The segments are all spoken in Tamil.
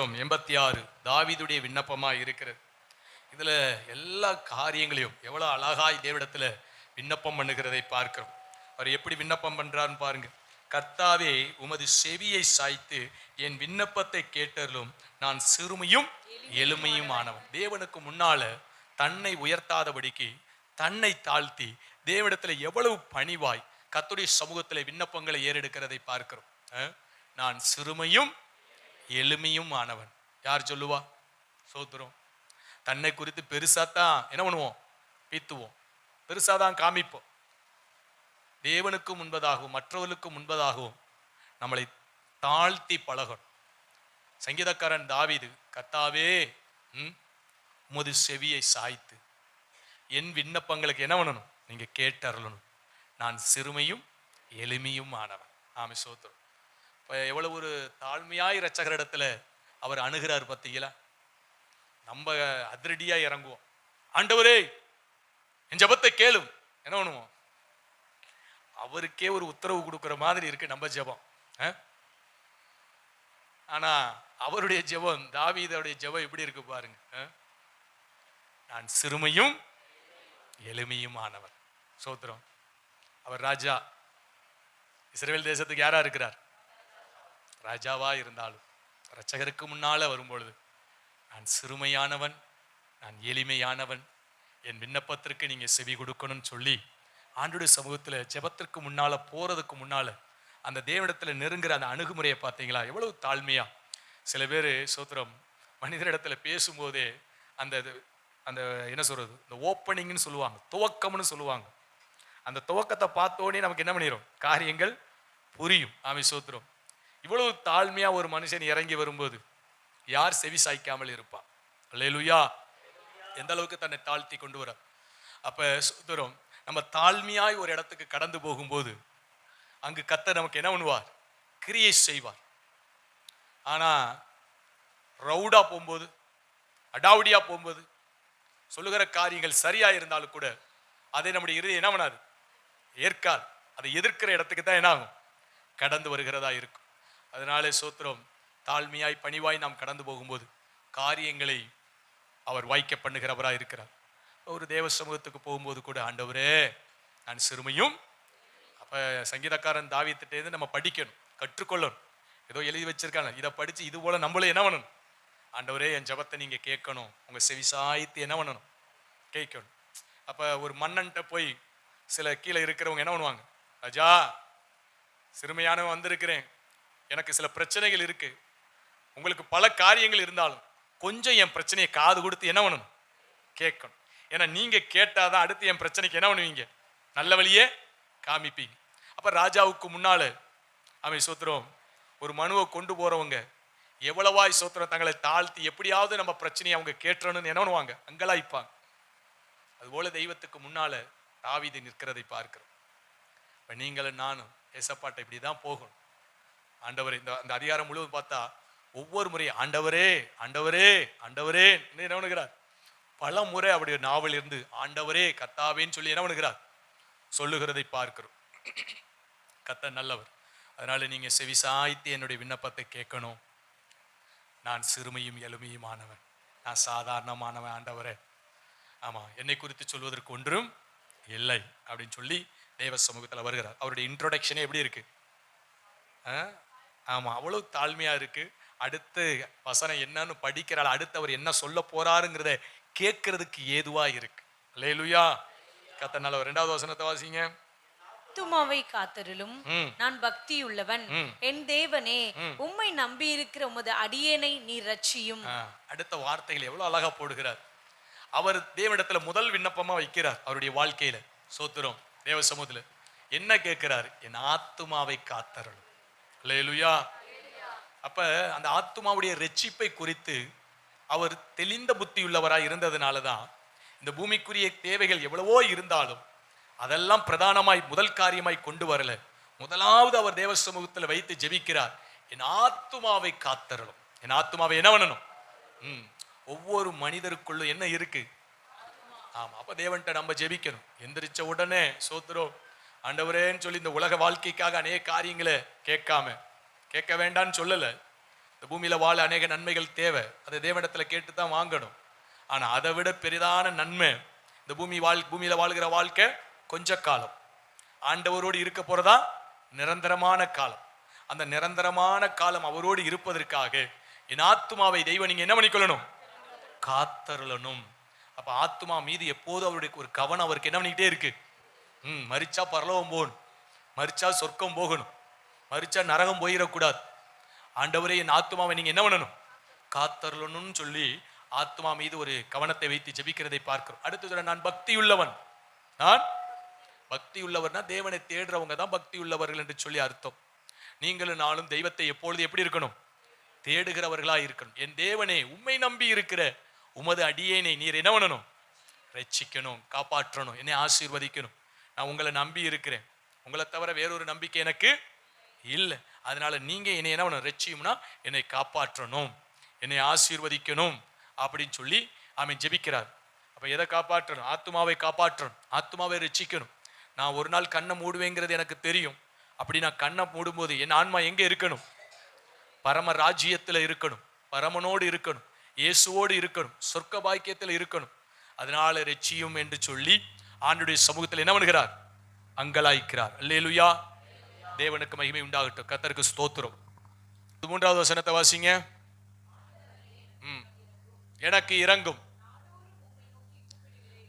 சங்கீதம் எண்பத்தி ஆறு தாவிதுடைய விண்ணப்பமா இருக்கிறது. இதில் எல்லா காரியங்களையும் எவ்வளோ அழகாய் தேவிடத்தில் விண்ணப்பம் பண்ணுகிறதை பார்க்கிறோம். அவர் எப்படி விண்ணப்பம் பண்ணுறாருன்னு பாருங்க. கர்த்தாவே உமது செவியை சாய்த்து என் விண்ணப்பத்தை கேட்டலும் நான் சிறுமியும் எளிமையும் ஆனவன் தேவனுக்கு முன்னால தன்னை உயர்த்தாதபடிக்கு தன்னை தாழ்த்தி தேவனிடத்தில் எவ்வளவு பணிவாய் கத்துடைய சமூகத்தில் விண்ணப்பங்களை ஏறெடுக்கிறதை பார்க்கிறோம். நான் சிறுமையும் எளிமையும் ஆனவன். யார் சொல்லுவா? சோத்துரும் தன்னை குறித்து பெருசாக தான் என்ன பண்ணுவோம்? பீத்துவோம். பெருசாதான் காமிப்போம். தேவனுக்கு முன்பதாகவும் மற்றவர்களுக்கு முன்பதாகவும் நம்மளை தாழ்த்தி பழகணும். சங்கீதக்காரன் தாவிது கத்தாவே உமது செவியை சாய்த்து. என் விண்ணப்பங்களுக்கு என்ன பண்ணணும்? நீங்க கேட்டருளணும். நான் சிறுமையும் எளிமையும் ஆனவன். ஆமை சோத்திரம் எவ்வளவு ஒரு தாழ்மையாய் ரச்சகரிடத்துல அவர் அணுகிறார் பார்த்தீங்களா நம்ம அதிரடியா இறங்குவோம். ஆண்டவரே என் ஜெபத்தை கேளும். என்ன பண்ணுவோம்? அவருக்கே ஒரு உத்தரவு கொடுக்குற மாதிரி இருக்கு நம்ம ஜெபம். ஆ? ஆனா அவருடைய ஜெபம் தாவீதோடைய ஜெபம் எப்படி இருக்கு பாருங்க. நான் சிறுமையும் எளிமையும் ஆனவர். சோத்திரம். அவர் ராஜா. இஸ்ரேல் தேசத்துக்கு யாரா இருக்கிறார்? ராஜாவாக இருந்தாலும் ரச்சகருக்கு முன்னால் வரும்பொழுது நான் சிறுமையானவன் நான் எளிமையானவன் என் விண்ணப்பத்திற்கு நீங்கள் செவி கொடுக்கணும்னு சொல்லி ஆண்டுடைய சமூகத்தில் ஜெபத்திற்கு முன்னால் போகிறதுக்கு முன்னால் அந்த தேவனிடத்தில் நெருங்குற அந்த அணுகுமுறையை பார்த்தீங்களா? எவ்வளவு தாழ்மையா. சில பேர் சோத்திரம் மனிதரிடத்தில் பேசும்போதே அந்த இது- அந்த என்ன சொல்கிறது இந்த ஓப்பனிங்னு சொல்லுவாங்க துவக்கம்னு சொல்லுவாங்க. அந்த துவக்கத்தை பார்த்தோன்னே நமக்கு என்ன பண்ணிடும் காரியங்கள் புரியும். ஆமை சோத்திரம். இவ்வளவு தாழ்மையா ஒரு மனுஷன் இறங்கி வரும்போது யார் செவி சாய்க்காமல் இருப்பான் லேலுயா எந்த அளவுக்கு தன்னை தாழ்த்தி கொண்டு வர? அப்ப சோத்திரம் நம்ம தாழ்மையாய் ஒரு இடத்துக்கு கடந்து போகும்போது அங்கு கத்த நமக்கு என்ன பண்ணுவார்? கிரியை செய்வார். ஆனா ரவுடா போகும்போது அடாவடியாக போகும்போது சொல்லுகிற காரியங்கள் சரியா இருந்தாலும் கூட அதை நம்முடைய இறுதி என்ன பண்ணாது? ஏற்காது. அதை எதிர்க்கிற இடத்துக்கு தான் என்ன ஆகும்? கடந்து வருகிறதா இருக்கும். அதனாலே சோத்திரம் தாழ்மையாய் பணிவாய் நாம் கடந்து போகும்போது காரியங்களை அவர் வாய்க்க பண்ணுகிறவராக இருக்கிறார். ஒரு தேவ சமூகத்துக்கு போகும்போது கூட ஆண்டவரே நான் சிறுமையும் அப்போ சங்கீதக்காரன் தாவியத்திட்டேருந்து நம்ம படிக்கணும் கற்றுக்கொள்ளணும். ஏதோ எழுதி வச்சிருக்காங்க. இதை படித்து இது போல் நம்மளும் என்ன பண்ணணும்? ஆண்டவரே என் ஜெபத்தை நீங்கள் கேட்கணும். உங்கள் செவி சாய்த்து என்ன பண்ணணும்? கேட்கணும். அப்போ ஒரு மன்னன்ட்ட போய் சில கீழே இருக்கிறவங்க என்ன பண்ணுவாங்க? ராஜா சிறுமையானவன் வந்திருக்கிறேன். எனக்கு சில பிரச்சனைகள் இருக்கு. உங்களுக்கு பல காரியங்கள் இருந்தாலும் கொஞ்சம் என் பிரச்சனையை காது கொடுத்து என்ன பண்ணணும்? கேட்கணும். ஏன்னா நீங்க கேட்டாதான் அடுத்து என் பிரச்சனைக்கு என்ன பண்ணுவீங்க? நல்ல வழியே காமிப்பீங்க. அப்ப ராஜாவுக்கு முன்னால அவன் சோத்திரம் ஒரு மனுவை கொண்டு போறவங்க எவ்வளவாய் சோத்திரம் தங்களை தாழ்த்தி எப்படியாவது நம்ம பிரச்சனையை அவங்க கேட்டணும்னு என்ன பண்ணுவாங்க? அங்கலாய்ப்பாங்க. அதுபோல தெய்வத்துக்கு முன்னால தாவீது நிற்கிறதை பார்க்கிறோம். இப்ப நீங்களும் நானும் ஏசப்பாட்டை இப்படி தான் போகணும். ஆண்டவர் இந்த அந்த அதிகாரம் முழுவதும் பார்த்தா ஒவ்வொரு முறையும் ஆண்டவரே ஆண்டவரே ஆண்டவரே என்ன பண்ணுகிறார்? பல முறை அவருடைய நாவல் இருந்து ஆண்டவரே கத்தாவேன்னு சொல்லி என்ன பண்ணுகிறார்? சொல்லுகிறதை பார்க்கிறோம். கத்த நல்லவர். அதனால நீங்க செவி சாய்த்து என்னுடைய விண்ணப்பத்தை கேட்கணும். நான் சிறுமையும் எளிமையுமானவன் நான் சாதாரணமானவன் ஆண்டவரே. ஆமா என்னை குறித்து சொல்வதற்கு ஒன்றும் இல்லை அப்படின்னு சொல்லி தேவ சமூகத்தில் வருகிறார். அவருடைய இன்ட்ரோடக்ஷனே எப்படி இருக்கு? ஆ? ஆமா அவ்வளவு தாழ்மையா இருக்கு. அடுத்து வசனம் என்னன்னு படிக்கிறாள். அடுத்து அவர் என்ன சொல்ல போறாருங்கிறத கேட்கறதுக்கு ஏதுவா இருக்கு. லேலுயா கத்த நல்ல ரெண்டாவது வசனத்தை வாசிங்க. துமாவை காத்தருளும். ம். நான் பக்தியுள்ளவன். ம். என் தேவனே உம்மை நம்பி இருக்கிற உமது அடியேனை நீ ரட்சியும். அடுத்த வார்த்தைகள் எவ்வளவு அழகா போடுகிறார். அவர் தேவனிடத்துல முதல் விண்ணப்பமா வைக்கிறார் அவருடைய வாழ்க்கையில. சோத்திரம் தேவ சமூகத்துல. என்ன கேட்கிறார்? என் ஆத்துமாவை காத்தரணும் லேலுயா அப்ப அந்த ஆத்துமாவுடைய ரட்சிப்பை குறித்து அவர் தெளிந்த புத்தி உள்ளவராய் இருந்ததுனால தான் இந்த பூமிக்குரிய தேவைகள் எவ்வளவோ இருந்தாலும் அதெல்லாம் பிரதானமாய் முதல் காரியமாய் கொண்டு வரல. முதலாவது அவர் தேவ சமூகத்தில் வைத்து ஜெபிக்கிறார். என் ஆத்துமாவை காத்தரலும் என் ஆத்துமாவை என்ன பண்ணணும்? ம் ஒவ்வொரு மனிதருக்குள்ளும் என்ன இருக்கு? ஆமா அப்ப தேவன்கிட்ட நம்ம ஜெபிக்கணும். எந்திரிச்ச உடனே சோத்துறோம் ஆண்டவரேன்னு சொல்லி இந்த உலக வாழ்க்கைக்காக அநேக காரியங்களை கேட்காம கேட்க வேண்டான்னு சொல்லலை. இந்த பூமியில் வாழ அநேக நன்மைகள் தேவை. அதை தேவனிடத்தில் கேட்டு தான் வாங்கணும். ஆனால் அதை விட பெரிதான நன்மை இந்த பூமி வாழ் பூமியில் வாழ்கிற வாழ்க்கை கொஞ்ச காலம். ஆண்டவரோடு இருக்க போகிறதா நிரந்தரமான காலம். அந்த நிரந்தரமான காலம் அவரோடு இருப்பதற்காக என் ஆத்துமாவை தெய்வம் நீங்கள் என்ன பண்ணிக்கொள்ளணும்? காத்தருளணும். அப்போ ஆத்துமா மீது எப்போதும் அவருடைய ஒரு கவனம் அவருக்கு என்ன பண்ணிக்கிட்டே இருக்குது ம் மறிச்சா பரலோகம் போகணும். மறிச்சா சொர்க்கம் போகணும். மறிச்சா நரகம் போயிடக்கூடாது. ஆண்டவரே என் ஆத்துமாவை நீங்கள் என்ன பண்ணணும்? காத்தரலணும்னு சொல்லி ஆத்மா மீது ஒரு கவனத்தை வைத்து ஜெபிக்கிறதை பார்க்கிறோம். அடுத்தது நான் பக்தி உள்ளவன் நான் பக்தி உள்ளவர்னா தேவனை தேடுறவங்க தான் பக்தி உள்ளவர்கள் என்று சொல்லி அர்த்தம். நீங்களும் நானும் தெய்வத்தை எப்பொழுது எப்படி இருக்கணும்? தேடுகிறவர்களா இருக்கணும். என் தேவனே உண்மை நம்பி இருக்கிற உமது அடியேனை நீர் என்ன பண்ணணும்? ரட்சிக்கணும் காப்பாற்றணும் என்னை ஆசீர்வதிக்கணும். நான் உங்களை நம்பி இருக்கிறேன். உங்களை தவிர வேறொரு நம்பிக்கை எனக்கு இல்லை. அதனால நீங்கள் என்னை என்ன பண்ணணும்? ரட்சியும்னா என்னை காப்பாற்றணும். என்னை ஆசீர்வதிக்கணும் அப்படின்னு சொல்லி அவன் ஜெபிக்கிறார். அப்போ எதை காப்பாற்றணும்? ஆத்துமாவை காப்பாற்றணும். ஆத்துமாவை ரட்சிக்கணும். நான் ஒரு நாள் கண்ணை மூடுவேங்கிறது எனக்கு தெரியும். அப்படி நான் கண்ணை மூடும்போது என் ஆன்மா எங்கே இருக்கணும்? பரம ராஜ்யத்தில் இருக்கணும். பரமனோடு இருக்கணும். இயேசுவோடு இருக்கணும். சொர்க்க பாக்கியத்தில் இருக்கணும். அதனால ரட்சியும் என்று சொல்லி ஆண்டுடைய சமூகத்தில் என்ன பண்ணுகிறார்? அங்கலாய்க்கிறார். அல்லேலுயா. தேவனுக்கு மகிமை உண்டாகட்டும். கத்தருக்கு ஸ்தோத்திரம். மூன்றாவது வசனத்தை வாசிங்க. ம். எனக்கு இறங்கும்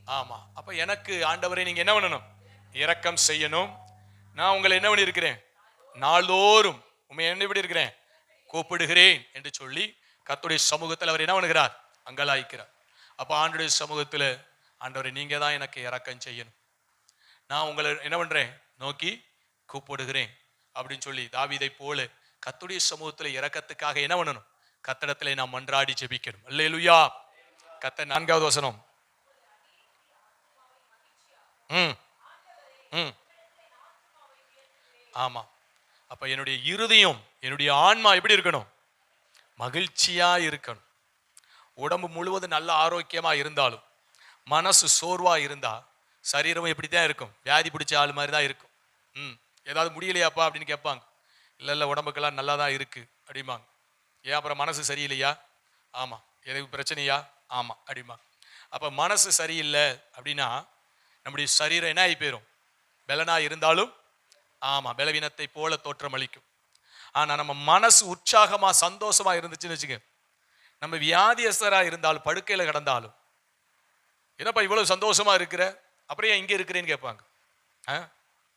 ஆமா. அப்ப எனக்கு ஆண்டவரை நீங்க என்ன பண்ணணும்? இரக்கம் செய்யணும். நான் உங்களை என்ன பண்ணியிருக்கிறேன்? நாள்தோறும் உண்மை என்ன எப்படி இருக்கிறேன்? கூப்பிடுகிறேன் என்று சொல்லி கத்துடைய சமூகத்தில் அவர் என்ன பண்ணுகிறார்? அங்கலாய்க்கிறார். அப்போ ஆண்டுடைய சமூகத்தில் ஆண்டவரை நீங்கள் தான் எனக்கு இறக்கம் செய்யணும். நான் உங்களை என்ன பண்ணுறேன் நோக்கி கூப்பிடுகிறேன் அப்படின்னு சொல்லி தாவிதை போல கத்துடைய சமூகத்தில் இறக்கத்துக்காக என்ன பண்ணணும்? கத்தடத்தில் நாம் மன்றாடி ஜெபிக்கணும். அல்லேலுயா. கத்த நான்காவது வசனம். ம். ம். ஆமாம் அப்போ என்னுடைய இருதயம் என்னுடைய ஆன்மா எப்படி இருக்கணும்? மகிழ்ச்சியாக இருக்கணும். உடம்பு முழுவதும் நல்ல ஆரோக்கியமாக இருந்தாலும் மனசு சோர்வா இருந்தா சரீரம் இப்படி தான் இருக்கும். வியாதி பிடிச்ச ஆள் மாதிரி தான் இருக்கும். ம் ஏதாவது முடியலையாப்பா அப்படின்னு கேட்பாங்க. இல்லை இல்லை உடம்புக்கெல்லாம் நல்லா தான் இருக்கு அப்படிம்பாங்க. ஏன் அப்புறம் மனசு சரியில்லையா? ஆமாம் எதுக்கு பிரச்சனையா? ஆமாம் அப்படிம்பாங்க. அப்போ மனசு சரியில்லை அப்படின்னா நம்முடைய சரீரம் என்ன ஆகி போயிடும் பலனா இருந்தாலும் ஆமாம் பலவீனத்தை போல தோற்றமளிக்கும் ஆனால் நம்ம மனசு உற்சாகமாக சந்தோஷமாக இருந்துச்சுன்னு வச்சுக்க நம்ம வியாதியஸ்தராக இருந்தாலும் படுக்கையில் கிடந்தாலும் என்னப்பா இவ்வளவு சந்தோஷமா இருக்கிற? அப்புறம் ஏன் இங்கே இருக்கிறேன்னு கேட்பாங்க. ஆ?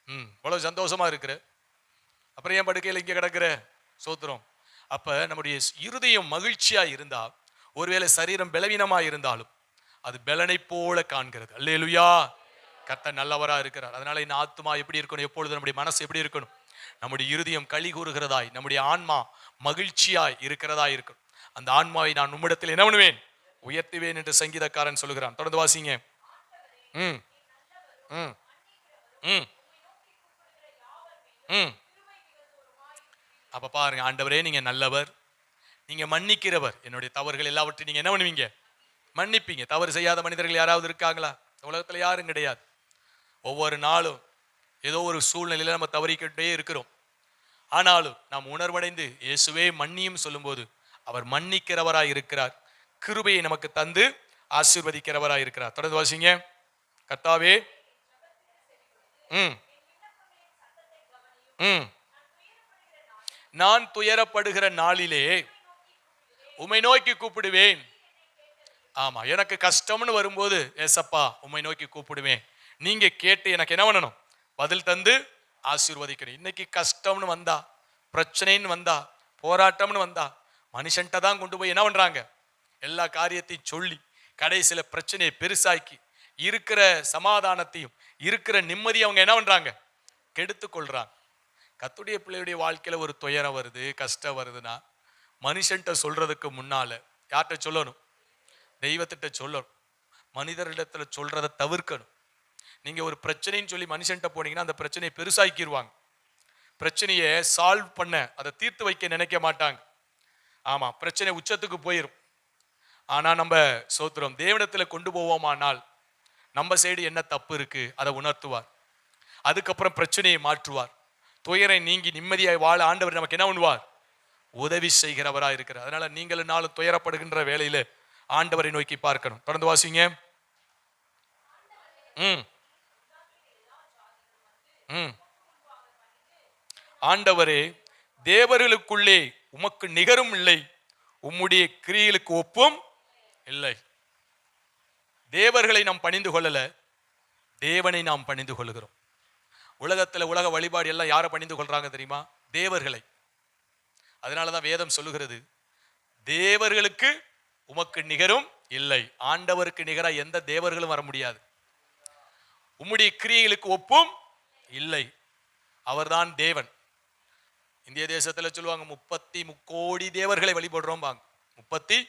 ம் இவ்வளவு சந்தோஷமா இருக்கிற? அப்புறம் ஏன் படுக்கையில் இங்கே கிடக்கிற? சோத்திரம். அப்போ நம்முடைய இருதயம் மகிழ்ச்சியா இருந்தால் ஒருவேளை சரீரம் பலவீனமாக இருந்தாலும் அது பலனை போல காண்கிறது. அல்லேலுயா! கத்த நல்லவராக இருக்கிறார். அதனால இந்த ஆத்மா எப்படி இருக்கணும்? எப்பொழுது நம்முடைய மனசு எப்படி இருக்கணும்? நம்முடைய இருதயம் களி கூறுகிறதாய் நம்முடைய ஆன்மா மகிழ்ச்சியாய் இருக்கிறதா இருக்கணும். அந்த ஆன்மாவை நான் உம்மிடத்தில் என்ன பண்ணுவேன்? உயர்த்துவேன் என்று சங்கீதக்காரன் சொல்லுகிறான். தொடர்ந்து வாசிங்க. ம். ம். ம். ம். அப்போ பாருங்க ஆண்டவரே நீங்கள் நல்லவர். நீங்கள் மன்னிக்கிறவர். என்னுடைய தவறுகள் எல்லாவற்றையும் நீங்கள் என்ன பண்ணுவீங்க? மன்னிப்பீங்க. தவறு செய்யாத மனிதர்கள் யாராவது இருக்காங்களா? உலகத்தில் யாரும் கிடையாது. ஒவ்வொரு நாளும் ஏதோ ஒரு சூழ்நிலையில் நம்ம தவறிக்கிட்டே இருக்கிறோம். ஆனாலும் நாம் உணர்வடைந்து இயேசுவே மன்னியும் சொல்லும்போது அவர் மன்னிக்கிறவராய் இருக்கிறார். கிருபையை நமக்கு தந்து ஆசிர்வதிக்கிறவராக இருக்கிறார் தொடர்ந்து வாசிங்க. கர்த்தாவே ம் ம் நான் துயரப்படுகிற நாளிலே உமை நோக்கி கூப்பிடுவேன். ஆமா எனக்கு கஷ்டம்னு வரும்போது ஏசப்பா உம்மை நோக்கி கூப்பிடுவேன். நீங்க கேட்டு எனக்கு என்ன பண்ணணும்? பதில் தந்து ஆசீர்வதிக்கணும். இன்னைக்கு கஷ்டம்னு வந்தா பிரச்சனைன்னு வந்தா போராட்டம்னு வந்தா மனுஷன்ட்ட தான் கொண்டு போய் என்ன பண்றாங்க? எல்லா காரியத்தையும் சொல்லி கடைசியில பிரச்சனையை பெருசாக்கி இருக்கிற சமாதானத்தையும் இருக்கிற நிம்மதியை அவங்க என்ன பண்ணுறாங்க கெடுத்து கத்துடைய பிள்ளையுடைய வாழ்க்கையில் ஒரு துயரம் வருது கஷ்டம் வருதுன்னா மனுஷன்ட்ட சொல்கிறதுக்கு முன்னால் யார்கிட்ட சொல்லணும்? தெய்வத்திட்ட சொல்லணும். மனிதரிடத்தில் சொல்கிறத தவிர்க்கணும். நீங்கள் ஒரு பிரச்சனைன்னு சொல்லி மனுஷன்ட்ட போனீங்கன்னா அந்த பிரச்சனையை பெருசாக்கிடுவாங்க பிரச்சனையை சால்வ் பண்ண அதை தீர்த்து வைக்க நினைக்க மாட்டாங்க. ஆமாம் பிரச்சனை உச்சத்துக்கு போயிடும் ஆனா நம்ம சோத்திரம் தேவனத்தில் கொண்டு போவோமானால் நம்ம சைடு என்ன தப்பு இருக்கு அதை உணர்த்துவார். அதுக்கப்புறம் பிரச்சனையை மாற்றுவார். துயரை நீங்கி நிம்மதியாக வாழ ஆண்டவர் நமக்கு என்ன பண்ணுவார்? உதவி செய்கிறவரா இருக்கிறார். அதனால நீங்களும் நாளும் துயரப்படுகின்ற வேலையில ஆண்டவரை நோக்கி பார்க்கணும். தொடர்ந்து வாசிங்க. ம். ம். ஆண்டவரே தேவர்களுக்குள்ளே உமக்கு நிகரும் இல்லை. உம்முடைய கிரியலுக்கு ஒப்பும் இல்லை. தேவர்களை நாம் பணிந்து கொள்ளல தேவனை நாம் பணிந்து கொள்கிறோம் உலகத்தில் உலக வழிபாடு எல்லாம் யாரை பணிந்து கொள்றாங்க தெரியுமா? தேவர்களை. அதனால தான் வேதம் சொல்லுகிறது தேவர்களுக்கு உமக்கு நிகரும் இல்லை. ஆண்டவருக்கு நிகராக எந்த தேவர்களும் வர முடியாது. உம்முடைய கிரியைகளுக்கு ஒப்பும் இல்லை. அவர்தான் தேவன். இந்திய தேசத்தில் சொல்லுவாங்க முப்பத்தி முக்கோடி தேவர்களை வழிபடுறோம்பாங்க. முப்பத்தி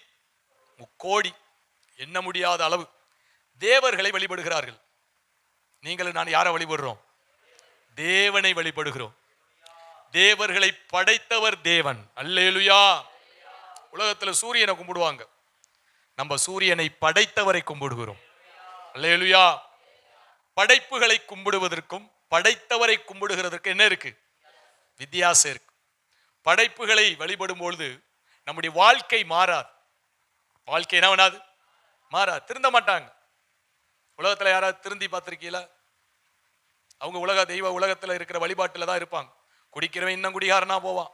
முக்கோடி எண்ண முடியாத அளவு தேவர்களை வழிபடுகிறார்கள். நீங்கள் நான் யாரை வழிபடுறோம்? தேவனை வழிபடுகிறோம். தேவர்களை படைத்தவர் தேவன். அல்லேலுயா. உலகத்தில் சூரியனை கும்பிடுவாங்க. நம்ம சூரியனை படைத்தவரை கும்பிடுகிறோம். அல்லேலுயா. படைப்புகளை கும்பிடுவதற்கும் படைத்தவரை கும்பிடுகிறதற்கு என்ன இருக்கு? வித்தியாசம் இருக்கு. படைப்புகளை வழிபடும் பொழுது நம்முடைய வாழ்க்கை மாறாது. வாழ்க்கை என்ன பண்ணாது? மாறா திருந்த மாட்டாங்க. உலகத்தில் யாராவது திருந்தி பார்த்திருக்கீங்களா? அவங்க உலக தெய்வ உலகத்தில் இருக்கிற வழிபாட்டில் தான் இருப்பாங்க. குடிக்கிறவன் இன்னும் குடிகாரனாக போவான்.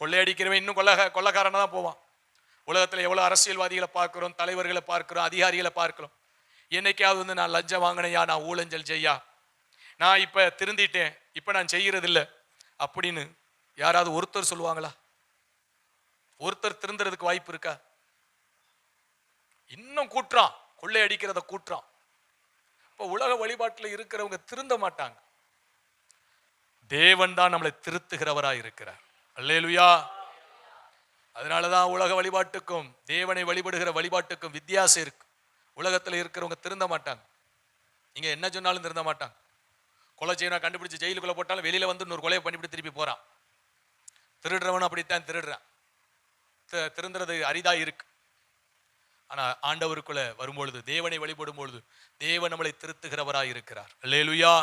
கொள்ளையடிக்கிறவன் இன்னும் கொள்ள கொள்ளக்காரனாக தான் போவான். உலகத்தில் எவ்வளோ அரசியல்வாதிகளை பார்க்குறோம் தலைவர்களை பார்க்குறோம் அதிகாரிகளை பார்க்கிறோம். என்னைக்காவது வந்து நான் லஞ்சம் வாங்கினையா? நான் ஊழஞ்சல் செய்யா? நான் இப்போ திருந்திட்டேன் இப்போ நான் செய்கிறதில்ல அப்படின்னு யாராவது ஒருத்தர் சொல்லுவாங்களா? ஒருத்தர் திருந்துறதுக்கு வாய்ப்பு இருக்கா? இன்னும் கூட்டுறான். கொள்ளை அடிக்கிறத கூட்டுறான். இப்போ உலக வழிபாட்டில் இருக்கிறவங்க திருந்த மாட்டாங்க. தேவன் தான் நம்மளை திருத்துகிறவராக இருக்கிறார். அல்லேலுயா. அதனாலதான் உலக வழிபாட்டுக்கும் தேவனை வழிபடுகிற வழிபாட்டுக்கும் வித்தியாசம் இருக்கு. உலகத்துல இருக்கிறவங்க திருந்த மாட்டாங்க. நீங்க என்ன சொன்னாலும் திருந்த மாட்டாங்க. கொலை செய்யணும் கண்டுபிடிச்சு ஜெயிலுக்குள்ள போட்டாலும் வெளியில வந்து இன்னொரு கொலையை பண்ணிவிட்டு திருப்பி போகிறான் திருடுறவனும் அப்படித்தான் திருடுறான். திருந்துறது அரிதா இருக்கு. ஆனால் ஆண்டவருக்குள்ள வரும்பொழுது தேவனை வழிபடும் பொழுது தேவன் நம்மளை திருத்துகிறவராய் இருக்கிறார் லேலுயா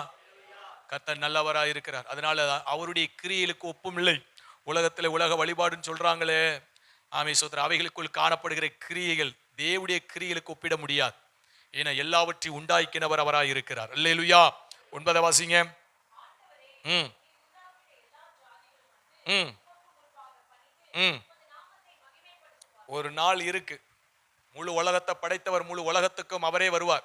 கர்த்தர் நல்லவராய் இருக்கிறார் அதனால அவருடைய கிரியைகளுக்கு ஒப்பும் இல்லை உலகத்தில் உலக வழிபாடுன்னு சொல்றாங்களே. ஆமை சோதர அவைகளுக்குள் காணப்படுகிற கிரியைகள் தேவடைய கிரியைகளுக்கு ஒப்பிட முடியாது. ஏன்னா எல்லாவற்றையும் உண்டாக்கினவர் அவராய் இருக்கிறார் லேலுயா ஒன்பதை வாசிங்க. ம். ம். ம். ஒரு நாள் இருக்கு. முழு உலகத்தை படைத்தவர் முழு உலகத்துக்கும் அவரே வருவார்.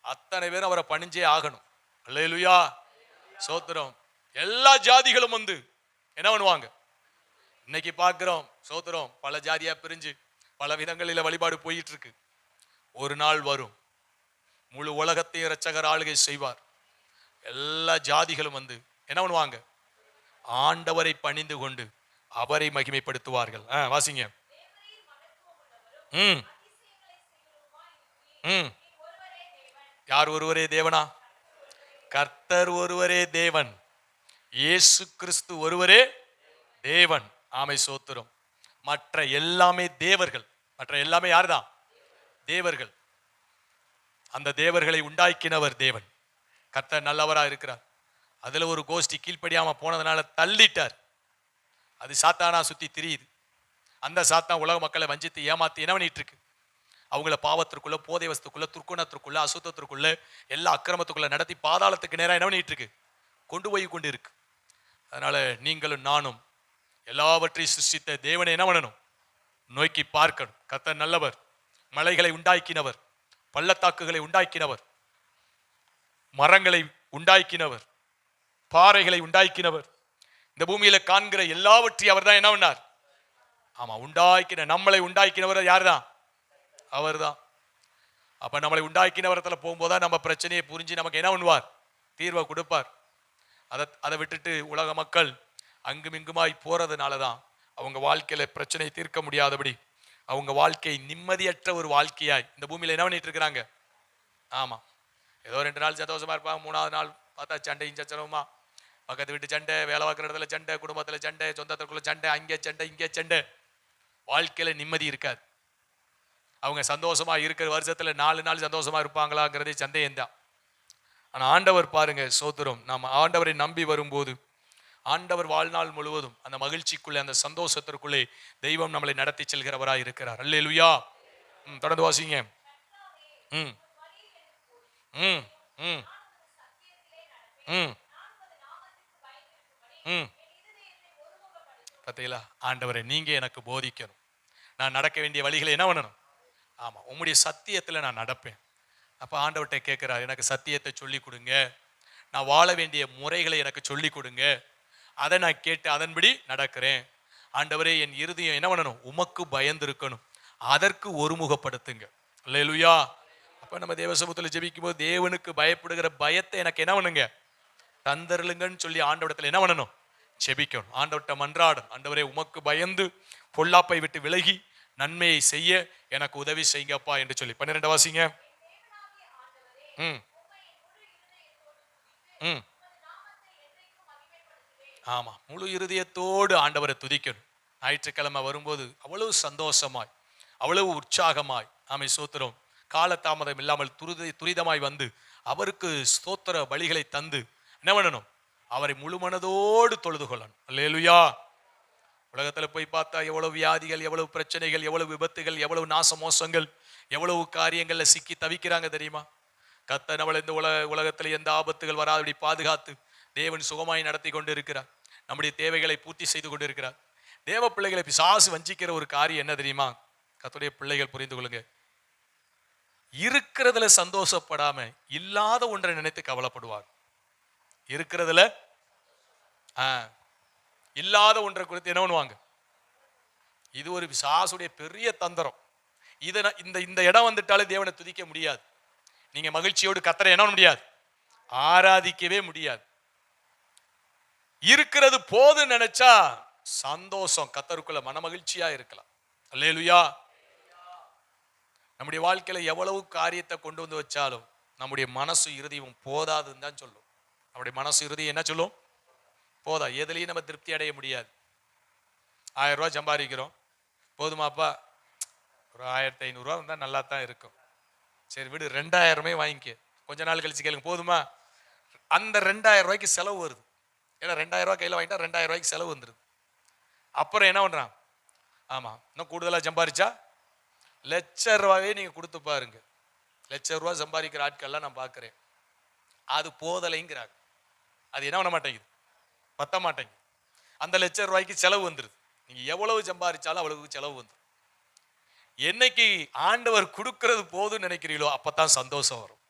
அத்தனை பேரும் அவரை பணிஞ்சே ஆகணும். இல்லையிலுயா சோத்திரம். எல்லா ஜாதிகளும் வந்து என்ன பண்ணுவாங்க? இன்னைக்கு பார்க்குறோம் சோத்திரம் பல ஜாதியாக பிரிஞ்சு பல விதங்களில் வழிபாடு போயிட்டு இருக்கு ஒரு நாள் வரும். முழு உலகத்தையும் இரட்சகர் ஆளுகை செய்வார். எல்லா ஜாதிகளும் வந்து என்ன பண்ணுவாங்க? ஆண்டவரை பணிந்து கொண்டு அவரை மகிமைப்படுத்துவார்கள். ஆ, வாசிங்க. ம். ம். யார் ஒருவரே தேவனா? கர்த்தர் ஒருவரே தேவன். இயேசு கிறிஸ்து ஒருவரே தேவன். ஆமை சோத்திரம். மற்ற எல்லாமே தேவர்கள். மற்ற எல்லாமே யார்தான் தேவர்கள். அந்த தேவர்களை உண்டாக்கினவர் தேவன். கர்த்தர் நல்லவராக இருக்கிறார். அதில் ஒரு கோஷ்டி கீழ்ப்படியாமல் போனதுனால தள்ளிட்டார். அது சாத்தானா சுற்றி திரியுது. அந்த சாத்தான் உலக மக்களை வஞ்சித்து ஏமாத்தி என்ன பண்ணிட்டு இருக்கு? அவங்கள பாவத்திற்குள்ள போதை வசத்துக்குள்ள துர்க்குணத்திற்குள்ள அசுத்தத்திற்குள்ள எல்லா அக்கிரமத்துக்குள்ள நடத்தி பாதாளத்துக்கு நேராக என்ன பண்ணிட்டு இருக்கு? கொண்டு போய் கொண்டு இருக்கு அதனால நீங்களும் நானும் எல்லாவற்றையும் சிருஷ்டித்த தேவனை என்ன பண்ணணும்? நோக்கி பார்க்கணும். கத்த நல்லவர் மலைகளை உண்டாக்கினவர் பள்ளத்தாக்குகளை உண்டாக்கினவர் மரங்களை உண்டாக்கினவர் பாறைகளை உண்டாக்கினவர். இந்த பூமியில காண்கிற எல்லாவற்றையும் அவர் தான் என்ன பண்ணார்? ஆமா உண்டாக்கின நம்மளை உண்டாக்கினவர் அவர் தான் அப்போ நம்மளை உண்டாக்கினவரத்துல போகும்போது நம்ம பிரச்சனையை புரிஞ்சு நமக்கு என்ன பண்ணுவார்? தீர்வை கொடுப்பார். அதை அதை விட்டுட்டு உலக மக்கள் அங்குமிங்குமாய் போகிறதுனால தான் அவங்க வாழ்க்கையில் பிரச்சனை தீர்க்க முடியாதபடி அவங்க வாழ்க்கை நிம்மதியற்ற ஒரு வாழ்க்கையாய் இந்த பூமியில் என்ன பண்ணிட்டு இருக்கிறாங்க? ஆமாம் ஏதோ ரெண்டு நாள் சந்தோஷமாக இருப்பாங்க மூணாவது நாள் பார்த்தா சண்டையும் சச்சரவுமா பக்கத்து வீட்டு சண்டை வேலை பார்க்குற இடத்துல சண்டை குடும்பத்தில் சண்டை சொந்தத்துக்குள்ள சண்டை அங்கே சண்டை இங்கே சண்டை. வாழ்க்கையில் நிம்மதி இருக்காது. அவங்க சந்தோஷமாக இருக்கிற வருஷத்தில் நாலு நாள் சந்தோஷமாக இருப்பாங்களாங்கிறதே சந்தேகம் தான் ஆனால் ஆண்டவர் பாருங்கள் சோத்திரம் நாம் ஆண்டவரை நம்பி வரும்போது ஆண்டவர் வாழ்நாள் முழுவதும் அந்த மகிழ்ச்சிக்குள்ளே அந்த சந்தோஷத்திற்குள்ளே தெய்வம் நம்மளை நடத்தி செல்கிறவராக இருக்கிறார். அல்லேலுயா. ம் தொடர்ந்து வாசிங்க. ம். ம் ம். ம். ம். பார்த்தீங்களா ஆண்டவரை நீங்கள் எனக்கு போதிக்கணும். நான் நடக்க வேண்டிய வழிகளை என்ன பண்ணணும்? ஆமாம் உம்முடைய சத்தியத்தில் நான் நடப்பேன். அப்போ ஆண்டவர்கிட்ட கேட்குறாரு எனக்கு சத்தியத்தை சொல்லி கொடுங்க. நான் வாழ வேண்டிய முறைகளை எனக்கு சொல்லி கொடுங்க. அதை நான் கேட்டு அதன்படி நடக்கிறேன். ஆண்டவரே என் இறுதியம் என்ன பண்ணணும்? உமக்கு பயந்து இருக்கணும் அதற்கு ஒருமுகப்படுத்துங்க. லுயா அப்போ நம்ம தேவசமூகத்தில் ஜெபிக்கும் போது தேவனுக்கு பயப்படுகிற பயத்தை எனக்கு என்ன பண்ணுங்க? தந்தருளுங்கன்னு சொல்லி ஆண்டவடத்தில் என்ன பண்ணணும்? ஜெபிக்கணும். ஆண்டவட்ட மன்றாடும். ஆண்டவரே உமக்கு பயந்து பொல்லாப்பை விட்டு விலகி நன்மையை செய்ய எனக்கு உதவி செய்யுங்கப்பா என்று சொல்லி. பன்னிரெண்டு வாசிங்க. ம். ம். ஆமா முழு இருதயத்தோடு ஆண்டவரை துதிக்கணும். ஞாயிற்றுக்கிழமை வரும்போது அவ்வளவு சந்தோஷமாய் அவ்வளவு உற்சாகமாய் ஆமை சோத்திரம். காலதாமதம் இல்லாமல் துரித துரிதமாய் வந்து அவருக்கு ஸ்தோத்திர வழிகளை தந்து என்ன பண்ணணும்? அவரை முழு மனதோடு தொழுது கொள்ளணும். அல்லேலுயா. உலகத்துல போய் பார்த்தா எவ்வளவு வியாதிகள் எவ்வளவு பிரச்சனைகள் எவ்வளவு விபத்துகள் எவ்வளவு நாச மோசங்கள் எவ்வளவு காரியங்கள்ல சிக்கி தவிக்கிறாங்க தெரியுமா? கத்த நம்மளை இந்த உலக உலகத்துல எந்த ஆபத்துகள் வராதபடி பாதுகாத்து தேவன் சுகமாய் நடத்தி கொண்டு இருக்கிறார் நம்முடைய தேவைகளை பூர்த்தி செய்து கொண்டு இருக்கிறார் தேவ பிள்ளைகளை பிசாசு வஞ்சிக்கிற ஒரு காரியம் என்ன தெரியுமா? கத்துடைய பிள்ளைகள் புரிந்து கொள்ளுங்க. இருக்கிறதுல சந்தோஷப்படாம இல்லாத ஒன்றை நினைத்து கவலைப்படுவார். இருக்கிறதுல ஆ, இல்லாத ஒன்றை குறித்து என்ன பண்ணுவாங்க? இது ஒரு பிசாசுடைய பெரிய தந்திரம். இதை இந்த இந்த இடம் வந்துட்டாலே தேவனை துதிக்க முடியாது. நீங்க மகிழ்ச்சியோடு கத்தரை என்ன பண்ண முடியாது? ஆராதிக்கவே முடியாது. இருக்கிறது போதுன்னு நினைச்சா சந்தோஷம். கத்தருக்குள்ள மனமகிழ்ச்சியா இருக்கலாம். அல்லேலுயா. நம்முடைய வாழ்க்கையில எவ்வளவு காரியத்தை கொண்டு வந்து வச்சாலும் நம்முடைய மனசு இறுதியும் போதாதுன்னு தான் சொல்லும். நம்முடைய மனசு இறுதி என்ன சொல்லும்? போதா எதுலையும் நம்ம திருப்தி அடைய முடியாது. ஆயிரம் ரூபா சம்பாதிக்கிறோம். போதுமாப்பா ஒரு ஆயிரத்தி ஐநூறுரூவா வந்தால் நல்லா தான் இருக்கும். சரி விடு ரெண்டாயிரமே வாங்கிக்க. கொஞ்ச நாள் கழிச்சு கேளுங்க. போதுமா? அந்த ரெண்டாயிரம் ரூபாய்க்கு செலவு வருது. ஏன்னா ரெண்டாயிரம் ரூபாய் கையில் வாங்கிட்டா ரெண்டாயிரம் ரூபாய்க்கு செலவு வந்துடுது அப்புறம் என்ன பண்ணுறான் ஆமாம் இன்னும் கூடுதலாக சம்பாரிச்சா? லட்ச ரூபாவே நீங்கள் கொடுத்து பாருங்க. லட்ச ரூபா சம்பாதிக்கிற ஆட்கள்லாம் நான் பார்க்குறேன் அது போதலைங்கிறாங்க. அது என்ன பண்ண மாட்டேங்குது? பத்த மாட்டேங்க. அந்த லட்ச ரூபாய்க்கு செலவு வந்துடுது நீங்கள் எவ்வளவு சம்பாதிச்சாலும் அவ்வளவுக்கு செலவு வந்துடும் என்னைக்கு ஆண்டவர் கொடுக்கறது போதும்னு நினைக்கிறீங்களோ அப்பதான் சந்தோஷம் வரும்.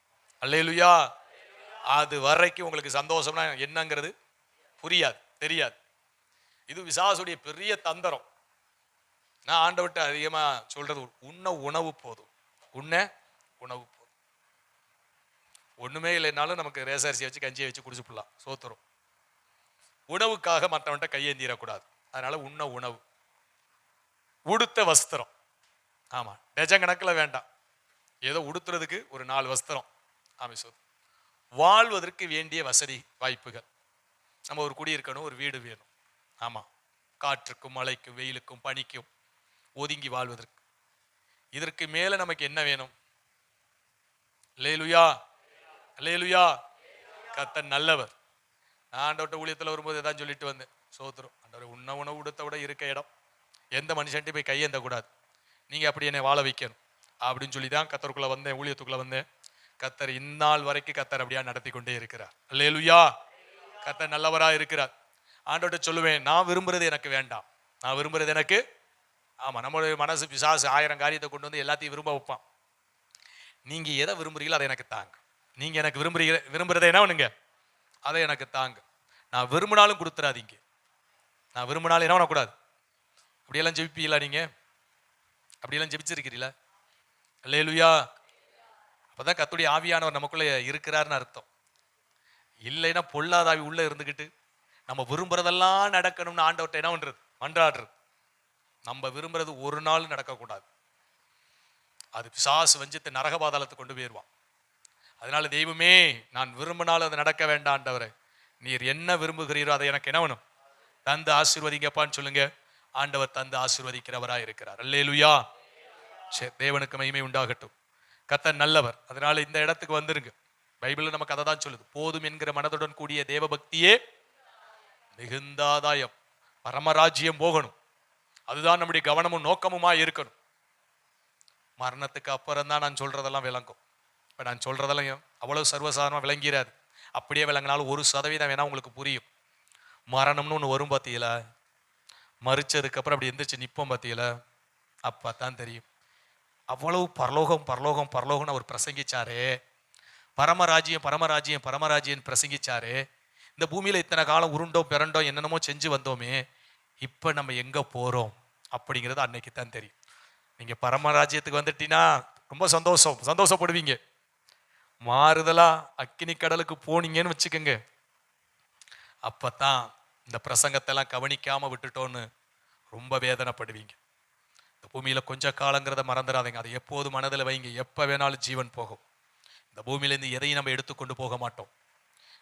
அல்லையிலுயா அது வரைக்கும் உங்களுக்கு சந்தோஷம்னா என்னங்கிறது புரியாது தெரியாது. இது விசாசுடைய பெரிய தந்திரம். நான் ஆண்டவர்கிட்ட அதிகமா சொல்றது உண்ண உணவு போதும். உண்ண உணவு போதும். ஒண்ணுமே இல்லைனாலும் நமக்கு ரேசரிசியை வச்சு கஞ்சியை வச்சு குடிச்சுப்பிடலாம் சோத்துரும். உணவுக்காக மற்றவன்ட்ட கையேந்திரக்கூடாது. அதனால உண்ண உணவு. உடுத்த வஸ்திரம். ஆமா டஜங்கணக்கில் வேண்டாம். ஏதோ உடுத்துறதுக்கு ஒரு நாலு வஸ்திரம். ஆமை சொல். வாழ்வதற்கு வேண்டிய வசதி வாய்ப்புகள். நம்ம ஒரு குடி இருக்கணும் ஒரு வீடு வேணும். ஆமா காற்றுக்கும் மழைக்கும் வெயிலுக்கும் பனிக்கும் ஒதுங்கி வாழ்வதற்கு. இதற்கு மேல நமக்கு என்ன வேணும்? லேலுயா. லேலுயா. கத்தன் நல்லவர். நான் ஊழியத்தில் வரும்போது எதாவது சொல்லிட்டு வந்தேன் சோத்துரும் ஆண்டவர் உண்ண உணவு கொடுத்த விட இருக்க இடம். எந்த மனுஷன்ட்டையும் போய் கையேந்த கூடாது. நீங்கள் அப்படி என்னை வாழ வைக்கணும். அப்படின்னு சொல்லி தான் கத்தருக்குள்ளே வந்தேன் ஊழியத்துக்குள்ளே வந்தேன். கத்தர் இந்நாள் வரைக்கும் கத்தர் அப்படியா நடத்தி கொண்டே இருக்கிறார். அல்லேலுயா. கத்தர் நல்லவராக இருக்கிறார். ஆண்டோட்ட சொல்லுவேன் நான் விரும்புறது எனக்கு வேண்டாம். நான் விரும்புறது எனக்கு ஆமாம் நம்மளுடைய மனசு பிசாசு ஆயிரம் காரியத்தை கொண்டு வந்து எல்லாத்தையும் விரும்ப வைப்பான். நீங்கள் எதை விரும்புகிறீங்களோ அதை எனக்கு தாங்க. நீங்கள் எனக்கு விரும்புறீங்க விரும்புகிறதே என்ன பண்ணுங்க? அதை எனக்கு தாங்க. நான் விரும்பினாலும் கொடுத்துறாதீங்க. நான் விரும்பினாலும் என்ன பண்ணக்கூடாது? அப்படியெல்லாம் ஜெபிப்பீங்களா நீங்கள் அப்படியெல்லாம் ஜெபிச்சிருக்கிறீங்களா? இல்லையிலுயா அப்போ தான் கத்துடைய ஆவியானவர் நமக்குள்ளே இருக்கிறாருன்னு அர்த்தம். இல்லைன்னா பொல்லாதாவி உள்ளே இருந்துக்கிட்டு நம்ம விரும்புறதெல்லாம் நடக்கணும்னு ஆண்டவர்கிட்ட என்ன பண்ணுறது மன்றாடுறது. நம்ம விரும்புறது ஒரு நாள் நடக்கக்கூடாது. அது பிசாசு வஞ்சத்தை நரகபாதாளத்தை கொண்டு போயிடுவான். அதனால தெய்வமே நான் விரும்பினாலும் அது நடக்க வேண்டாண்டவரே நீர் என்ன விரும்புகிறீரோ அதை எனக்கு என்ன வேணும் தந்து ஆசீர்வதிங்கப்பான்னு சொல்லுங்க. ஆண்டவர் தந்து ஆசீர்வதிக்கிறவராக இருக்கிறார். அல்லேலுயா. சரி தேவனுக்கு மகிமை உண்டாகட்டும். கத்தன் நல்லவர். அதனால இந்த இடத்துக்கு வந்துருங்க. பைபிள் நமக்கு அதை தான் சொல்லுது. போதும் என்கிற மனதுடன் கூடிய தேவபக்தியே மிகுந்தாதாயம் பரமராஜ்யம் போகணும். அதுதான் நம்முடைய கவனமும் நோக்கமுமா இருக்கணும். மரணத்துக்கு அப்புறம் தான் நான் சொல்றதெல்லாம் விளங்கும். இப்போ நான் சொல்கிறதெல்லாம் அவ்வளோ சர்வசாதாரணமாக விளங்கிறாது அப்படியே விளங்கினாலும் ஒரு சதவீதம் வேணால் உங்களுக்கு புரியும். மரணம்னு ஒன்று வரும் பார்த்தீங்களா மறிச்சதுக்கப்புறம் அப்படி எந்திரிச்சு நிற்போம் பார்த்தீங்களா அப்போ தான் தெரியும். அவ்வளவு பரலோகம் பரலோகம் பரலோகம்னு அவர் பிரசங்கிச்சாரே. பரமராஜ்யம் பரமராஜ்யம் பரமராஜ்யம் பிரசங்கிச்சாரே. இந்த பூமியில் இத்தனை காலம் உருண்டோம் பிறண்டோம் என்னென்னமோ செஞ்சு வந்தோமே. இப்போ நம்ம எங்கே போகிறோம் அப்படிங்கிறது அன்னைக்கு தான் தெரியும். நீங்கள் பரமராஜ்யத்துக்கு வந்துட்டீங்கன்னா ரொம்ப சந்தோஷம் சந்தோஷப்படுவீங்க. மாறுதலா அக்கினி கடலுக்கு போனீங்கன்னு வச்சுக்கோங்க. அப்பத்தான் இந்த பிரசங்கத்தெல்லாம் கவனிக்காம விட்டுட்டோன்னு ரொம்ப வேதனைப்படுவீங்க. இந்த பூமியில கொஞ்ச காலங்கிறத மறந்துடாதீங்க. அதை எப்போது மனதில் வைங்க. எப்ப வேணாலும் ஜீவன் போகும். இந்த பூமியிலேருந்து எதையும் நம்ம எடுத்துக்கொண்டு போக மாட்டோம்.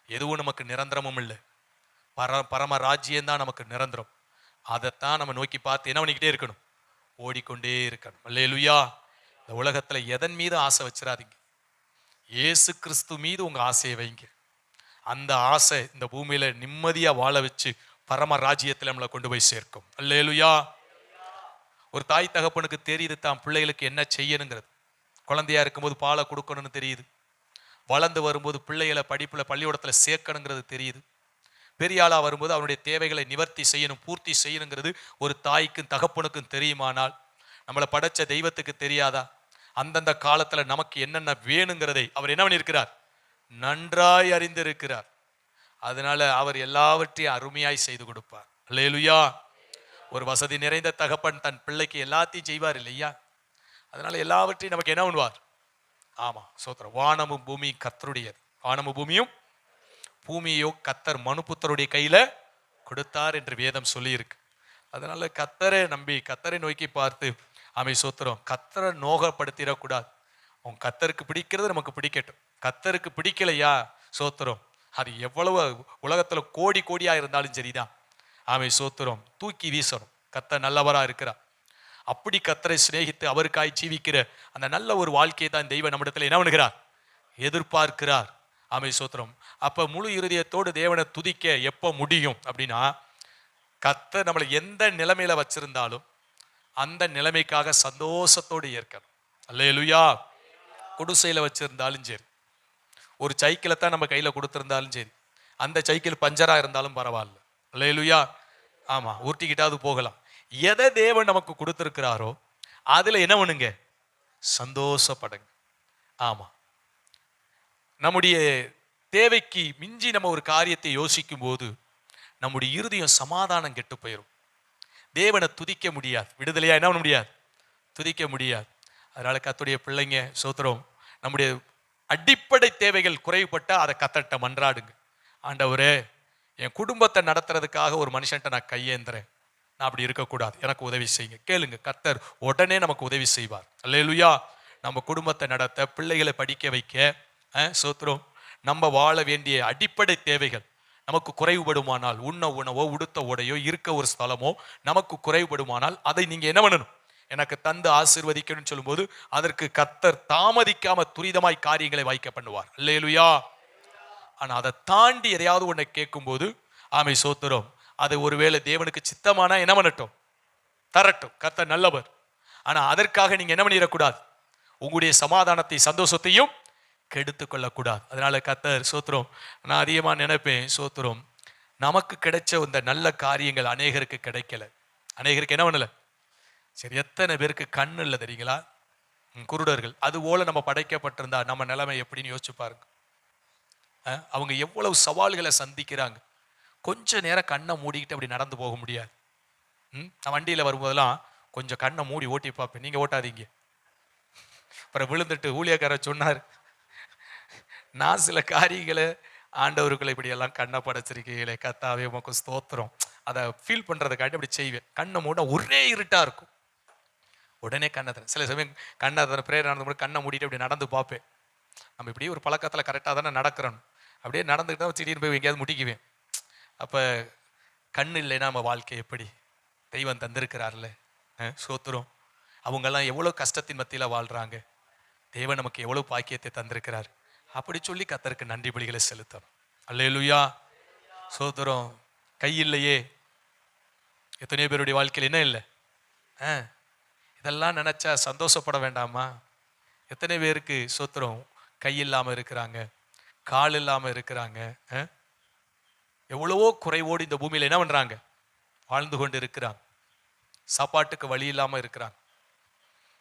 எதுவும் நமக்கு நிரந்தரமும் இல்லை. பர பரம ராஜ்யம்தான் நமக்கு நிரந்தரம். அதைத்தான் நம்ம நோக்கி பார்த்து என்ன பண்ணிக்கிட்டே இருக்கணும்? ஓடிக்கொண்டே இருக்கணும். இல்லையா இந்த உலகத்தில் எதன் மீது ஆசை வச்சிடாதீங்க இயேசு கிறிஸ்து மீது உங்க ஆசையை வைங்க. அந்த ஆசை இந்த பூமியில நிம்மதியா வாழ வச்சு பரம ராஜ்யத்தில் நம்மளை கொண்டு போய் சேர்க்கும். அல்லேலுயா. ஒரு தாய் தகப்பனுக்கு தெரியுது தான் பிள்ளைகளுக்கு என்ன செய்யணுங்கிறது. குழந்தையா இருக்கும்போது பாலை கொடுக்கணும்னு தெரியுது. வளர்ந்து வரும்போது பிள்ளைகளை படிப்புல பள்ளிக்கூடத்துல சேர்க்கணுங்கிறது தெரியுது. பெரிய வரும்போது அவனுடைய தேவைகளை நிவர்த்தி செய்யணும் பூர்த்தி செய்யணுங்கிறது ஒரு தாய்க்கும் தகப்பனுக்கும் தெரியுமானால் நம்மளை படைச்ச தெய்வத்துக்கு தெரியாதா? அந்தந்த காலத்துல நமக்கு என்னென்ன வேணுங்கிறதை அவர் என்ன பண்ணியிருக்கிறார்? நன்றாய் அறிந்திருக்கிறார். அதனால அவர் எல்லாவற்றையும் அருமையாய் செய்து கொடுப்பார். அல்லேலுயா. ஒரு வசதி நிறைந்த தகப்பன் தன் பிள்ளைக்கு எல்லாத்தையும் செய்வார் இல்லையா? அதனால எல்லாவற்றையும் நமக்கு என்ன பண்ணுவார்? ஆமா சோத்திரம். வானமும் பூமி கத்தருடையது வானமும் பூமியும் பூமியோ கத்தர் மனுபுத்தருடைய கையில கொடுத்தார் என்று வேதம் சொல்லியிருக்கு. அதனால கத்தரை நம்பி கத்தரை நோக்கி பார்த்து அமை சோத்திரம் கத்தரை நோகப்படுத்திடக்கூடாது. உன் கத்தருக்கு பிடிக்கிறது நமக்கு பிடிக்கட்டும். கத்தருக்கு பிடிக்கலையா? சோத்திரம் அது எவ்வளவு உலகத்தில் கோடி கோடியாக இருந்தாலும் சரிதான். ஆமை சோத்திரம் தூக்கி வீசணும். கத்த நல்லவராக இருக்கிறார். அப்படி கத்தரை சிநேகித்து அவருக்காய் ஜீவிக்கிற அந்த நல்ல ஒரு வாழ்க்கையை தான் தெய்வம் நம்மிடத்தில் என்ன பண்ணுகிறார்? எதிர்பார்க்கிறார். ஆமை சோத்திரம் அப்போ முழு இருதயத்தோடு தேவனை துதிக்க எப்போ முடியும் அப்படின்னா கத்தர் நம்மளை எந்த நிலைமையில வச்சிருந்தாலும் அந்த நிலைமைக்காக சந்தோஷத்தோடு ஏற்கணும். அல்லையலுயா குடிசையில் வச்சிருந்தாலும் சரி. ஒரு சைக்கிளை தான் நம்ம கையில் கொடுத்துருந்தாலும் சரி. அந்த சைக்கிள் பஞ்சராக இருந்தாலும் பரவாயில்ல. அல்லையலுயா ஆமாம் ஊட்டிக்கிட்டாவது போகலாம். எதை தேவன் நமக்கு கொடுத்துருக்கிறாரோ அதில் என்ன பண்ணுங்க? சந்தோஷப்படுங்க. ஆமாம் நம்முடைய தேவைக்கு மிஞ்சி நம்ம ஒரு காரியத்தை யோசிக்கும் போது நம்முடைய இருதயம் சமாதானம் கெட்டு போயிடும் தேவனை துதிக்க முடியாது. விடுதலையாக என்ன பண்ண முடியாது? துதிக்க முடியாது. அதனால கத்துடைய பிள்ளைங்க சோத்திரம் நம்முடைய அடிப்படை தேவைகள் குறைவுபட்டால் அதை கத்தட்ட மன்றாடுங்க. ஆண்டவரே என் குடும்பத்தை நடத்துறதுக்காக ஒரு மனுஷன்ட்ட நான் கையேந்துறேன். நான் அப்படி இருக்கக்கூடாது. எனக்கு உதவி செய்யுங்க. கேளுங்க கத்தர் உடனே நமக்கு உதவி செய்வார். அல்லையிலுயா நம்ம குடும்பத்தை நடத்த பிள்ளைகளை படிக்க வைக்க சோத்திரம் நம்ம வாழ வேண்டிய அடிப்படை தேவைகள் நமக்கு குறைவுபடுமானால் உண்ண உணவோ உடுத்த உடையோ இருக்க ஒரு ஸ்தலமோ நமக்கு குறைவுபடுமானால் அதை நீங்க என்ன பண்ணணும்? எனக்கு தந்து ஆசீர்வதிக்கணும்னு சொல்லும்போது அதற்கு கத்தர் தாமதிக்காம துரிதமாய் காரியங்களை வாய்க்க பண்ணுவார். இல்லையிலுயா ஆனா அதை தாண்டி எதையாவது ஒன்றை கேட்கும்போது ஆமை சோத்துறோம் அது ஒருவேளை தேவனுக்கு சித்தமானா என்ன பண்ணட்டும்? தரட்டும். கத்தர் நல்லவர். ஆனா அதற்காக நீங்க என்ன பண்ணிடக்கூடாது? உங்களுடைய சமாதானத்தை சந்தோஷத்தையும் கெடுத்து கொள்ளக்கூடாது அதனால கத்தர் சோத்திரம் நான் அதிகமா நினைப்பேன் சோத்திரம் நமக்கு கிடைச்ச இந்த நல்ல காரியங்கள் அநேகருக்கு கிடைக்கல. அநேகருக்கு என்ன பண்ணல? சரி எத்தனை பேருக்கு கண் இல்லை தெரியுங்களா? குருடர்கள். அது போல நம்ம படைக்கப்பட்டிருந்தா நம்ம நிலைமை எப்படின்னு யோசிச்சு பாருங்க. அஹ், அவங்க எவ்வளவு சவால்களை சந்திக்கிறாங்க. கொஞ்ச நேரம் கண்ணை மூடிக்கிட்டு அப்படி நடந்து போக முடியாது. ம் நான் வண்டியில் வரும்போதெல்லாம் கொஞ்சம் கண்ணை மூடி ஓட்டி பார்ப்பேன். நீங்கள் ஓட்டாதீங்க. அப்புறம் விழுந்துட்டு ஊழியக்காரர் சொன்னார் நான் சில காரியங்களை ஆண்டவருக்குள்ள இப்படியெல்லாம் கண்ணை படைச்சிருக்கீங்களே கத்தாவே உமக்கு ஸ்தோத்திரம். அதை ஃபீல் பண்ணுறதுக்காண்டி அப்படி செய்வேன். கண்ணை மூட ஒரே இருட்டாக இருக்கும். உடனே கண்ணை தரேன் சில சமயம் கண்ணை தர பிரேயர் நடந்து கண்ணை மூடிட்டு அப்படி நடந்து பார்ப்பேன். நம்ம இப்படி ஒரு பழக்கத்தில் கரெக்டாக தானே நடக்கிறோம். அப்படியே நடந்துக்கிட்டா திடீர்னு போய் எங்கேயாவது முடிக்குவேன் அப்போ கண் இல்லைன்னா நம்ம வாழ்க்கை எப்படி? தெய்வம் தந்திருக்கிறார்ல. சோத்துரும் அவங்கெல்லாம் எவ்வளோ கஷ்டத்தின் மத்தியில் வாழ்கிறாங்க தேவன் நமக்கு எவ்வளோ பாக்கியத்தை தந்திருக்கிறார்? அப்படி சொல்லி கத்தருக்கு நன்றி பலிகளை செலுத்தணும். அல்லேலுயா. சோதரம் கை இல்லையே. எத்தனையோ பேருடைய வாழ்க்கையில் என்ன இல்லை? ஆ? இதெல்லாம் நினச்சா சந்தோஷப்பட வேண்டாமா? எத்தனை பேருக்கு சோத்திரம் கை இல்லாமல் இருக்கிறாங்க கால் இல்லாமல் இருக்கிறாங்க ஆ? எவ்வளவோ குறைவோடு இந்த பூமியில் என்ன பண்ணுறாங்க வாழ்ந்து கொண்டு இருக்கிறாங்க. சாப்பாட்டுக்கு வழி இல்லாமல் இருக்கிறாங்க.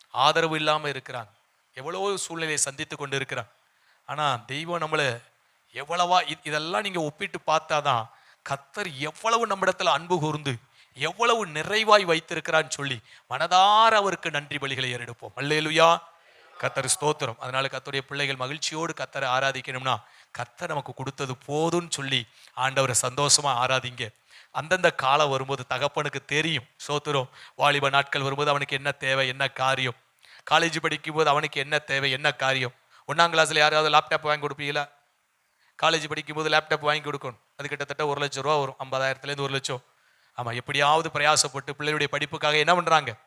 ஆதரவு இல்லாமல் இருக்கிறாங்க. எவ்வளவோ சூழ்நிலையை சந்தித்து கொண்டு இருக்கிறாங்க. ஆனால் தெய்வம் நம்மளை எவ்வளவா இதெல்லாம் நீங்கள் ஒப்பிட்டு பார்த்தாதான் கத்தர் எவ்வளவு நம்மிடத்தில் அன்பு கூர்ந்து எவ்வளவு நிறைவாய் வைத்திருக்கிறான்னு சொல்லி மனதார அவருக்கு நன்றி பலிகளை ஏறெடுப்போம். அல்லேலுயா. கத்தர் ஸ்தோத்திரம். அதனால கத்தருடைய பிள்ளைகள் மகிழ்ச்சியோடு கத்தரை ஆராதிக்கணும்னா கத்தர் நமக்கு கொடுத்தது போதும்னு சொல்லி ஆண்டவரை சந்தோஷமா ஆராதிங்க. அந்தந்த காலம் வரும்போது தகப்பனுக்கு தெரியும். சோத்துரும் வாலிப நாட்கள் வரும்போது அவனுக்கு என்ன தேவை என்ன காரியம்? காலேஜ் படிக்கும்போது அவனுக்கு என்ன தேவை என்ன காரியம்? ஒன்றாம் கிளாஸில் யாராவது லேப்டாப் வாங்கி கொடுப்பீங்களா? காலேஜ் படிக்கும்போது லேப்டாப் வாங்கி கொடுக்கணும். அது கிட்டத்தட்ட ஒரு லட்சம் ரூபா வரும். ஐம்பதாயிரத்துலேருந்து ஒரு லட்சம். ஆமாம் எப்படியாவது பிரயாசப்பட்டு பிள்ளையுடைய படிப்புக்காக என்ன பண்ணுறாங்க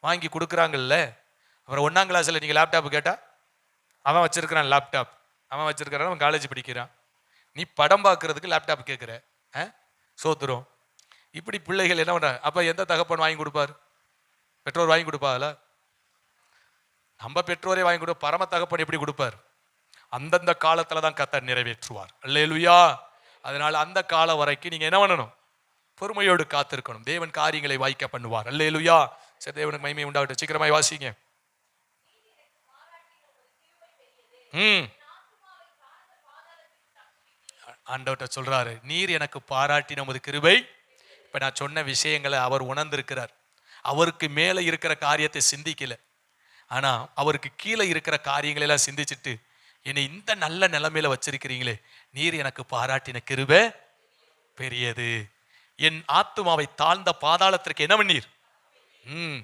வாங்கி கொடுக்குறாங்கல்ல. அப்புறம் ஒன்றாம் கிளாஸில் நீங்கள் லேப்டாப் கேட்டால் அவன் வச்சிருக்கிறான் லேப்டாப் அவன் வச்சிருக்கிறான் அவன் காலேஜ் படிக்கிறான். நீ படம் பார்க்கறதுக்கு லேப்டாப் கேட்குற ஆ? சோத்துரும். இப்படி பிள்ளைகள் என்ன பண்ணுறாங்க அப்போ எந்த தகப்பன் வாங்கி கொடுப்பார்? பெற்றோர் வாங்கி கொடுப்பாங்களா நம்ம பெற்றோரே வாங்கி கொடு பரம தகப்பன் எப்படி கொடுப்பார்? அந்தந்த காலத்துல தான் கத்தர் நிறைவேற்றுவார். அல்லேலுயா. அதனால அந்த காலம் வரைக்கும் நீங்க என்ன பண்ணணும்? பொறுமையோடு காத்திருக்கணும். தேவன் காரியங்களை வாய்க்க பண்ணுவார். அல்லேலுயா. சரி தேவனுக்கு மகிமை உண்டாகட்டும். சீக்கிரமாய் வாசிங்க. ம். ஆண்டவர்கிட்ட சொல்றாரு நீர் எனக்கு பாராட்டி நமது கிருபை. இப்ப நான் சொன்ன விஷயங்களை அவர் உணர்ந்திருக்கிறார். அவருக்கு மேலே இருக்கிற காரியத்தை சிந்திக்கல. ஆனால் அவருக்கு கீழே இருக்கிற காரியங்களை எல்லாம் சிந்திச்சுட்டு என்னை இந்த நல்ல நிலைமையில வச்சிருக்கிறீங்களே நீர் எனக்கு பாராட்டின கிருப பெரியது. என் ஆத்துமாவை தாழ்ந்த பாதாளத்திற்கு என்ன பண்ணீர்? ம்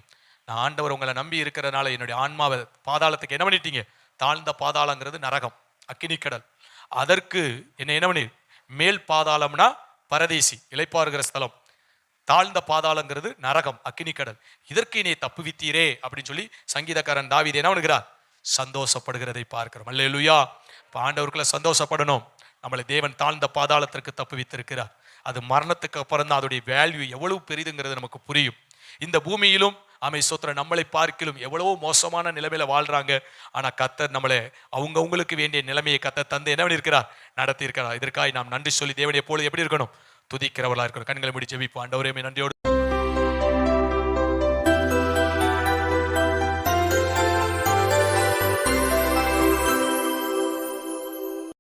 நான் ஆண்டவர் உங்களை நம்பி இருக்கிறதுனால என்னுடைய ஆன்மாவை பாதாளத்துக்கு என்ன பண்ணிட்டீங்க? தாழ்ந்த பாதாளங்கிறது நரகம் அக்கினிக்கடல் அதற்கு என்ன என்ன பண்ணீர்? மேல் பாதாளம்னா பரதேசி இளைப்பாறுகிற ஸ்தலம். தாழ்ந்த பாதாளங்கிறது நரகம் அக்கினிக்கடல் இதற்கு நீ தப்புவித்தீரே அப்படின்னு சொல்லி சங்கீதக்காரன் தாவீது என்ன பண்ணுகிறார்? சந்தோஷப்படுகிறதை பார்க்கிறோம் அல்லேலூயா! இப்போ பாண்டவர்களை சந்தோஷப்படணும். நம்மளை தேவன் தாழ்ந்த பாதாளத்திற்கு தப்பு தப்புவித்திருக்கிறார் அது மரணத்துக்கு அப்புறம் தான் அதோடைய வேல்யூ எவ்வளவு பெரிதுங்கிறது நமக்கு புரியும். இந்த பூமியிலும் அமை சோத்திர நம்மளை பார்க்கிலும் எவ்வளவோ மோசமான நிலைமையில வாழ்றாங்க. ஆனா கத்தர் நம்மளை அவங்கவுங்களுக்கு வேண்டிய நிலைமையை கத்தர் தந்து என்ன பண்ணியிருக்கிறார்? நடத்தியிருக்கிறார். இதற்காக நாம் நன்றி சொல்லி தேவனை போல எப்படி இருக்கணும்? துதிக்கிறவர்களாக இருக்கிறோம் கண்களை முடிச்சு ஜெபிப்போம். ஆண்டவரே நன்றியோடு